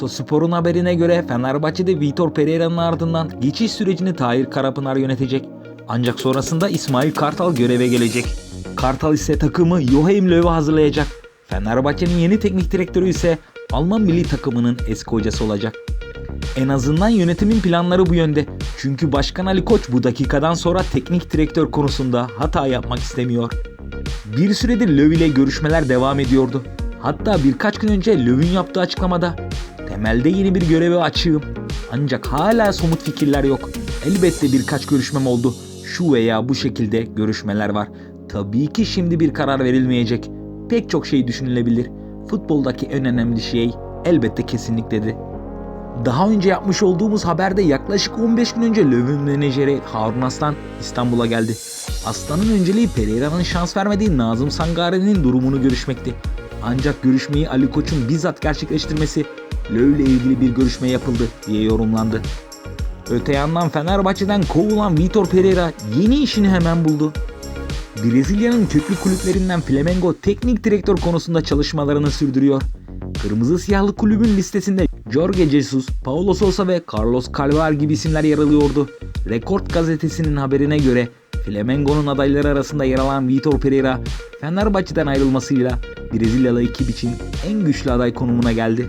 Fotospor'un haberine göre Fenerbahçe'de Vitor Pereira'nın ardından geçiş sürecini Tahir Karapınar yönetecek. Ancak sonrasında İsmail Kartal göreve gelecek. Kartal ise takımı Joachim Löw'e hazırlayacak. Fenerbahçe'nin yeni teknik direktörü ise Alman milli takımının eski hocası olacak. En azından yönetimin planları bu yönde. Çünkü Başkan Ali Koç bu dakikadan sonra teknik direktör konusunda hata yapmak istemiyor. Bir süredir Löw ile görüşmeler devam ediyordu. Hatta birkaç gün önce Löw'ün yaptığı açıklamada temelde yeni bir göreve açığım. Ancak hala somut fikirler yok. Elbette birkaç görüşmem oldu. Şu veya bu şekilde görüşmeler var. Tabii ki şimdi bir karar verilmeyecek. Pek çok şey düşünülebilir. Futboldaki en önemli şey elbette kesinlikledir. Daha önce yapmış olduğumuz haberde yaklaşık 15 gün önce Löw'ün menajeri Harun Aslan İstanbul'a geldi. Aslan'ın önceliği Pereira'nın şans vermediği Nazım Sangari'nin durumunu görüşmekti. Ancak görüşmeyi Ali Koç'un bizzat gerçekleştirmesi Löw ile ilgili bir görüşme yapıldı diye yorumlandı. Öte yandan Fenerbahçe'den kovulan Vitor Pereira yeni işini hemen buldu. Brezilya'nın köklü kulüplerinden Flamengo teknik direktör konusunda çalışmalarını sürdürüyor. Kırmızı siyahlı kulübün listesinde Jorge Jesus, Paulo Sousa ve Carlos Calvar gibi isimler yer alıyordu. Rekord gazetesinin haberine göre Flamengo'nun adayları arasında yer alan Vitor Pereira, Fenerbahçe'den ayrılmasıyla Brezilyalı ekip için en güçlü aday konumuna geldi.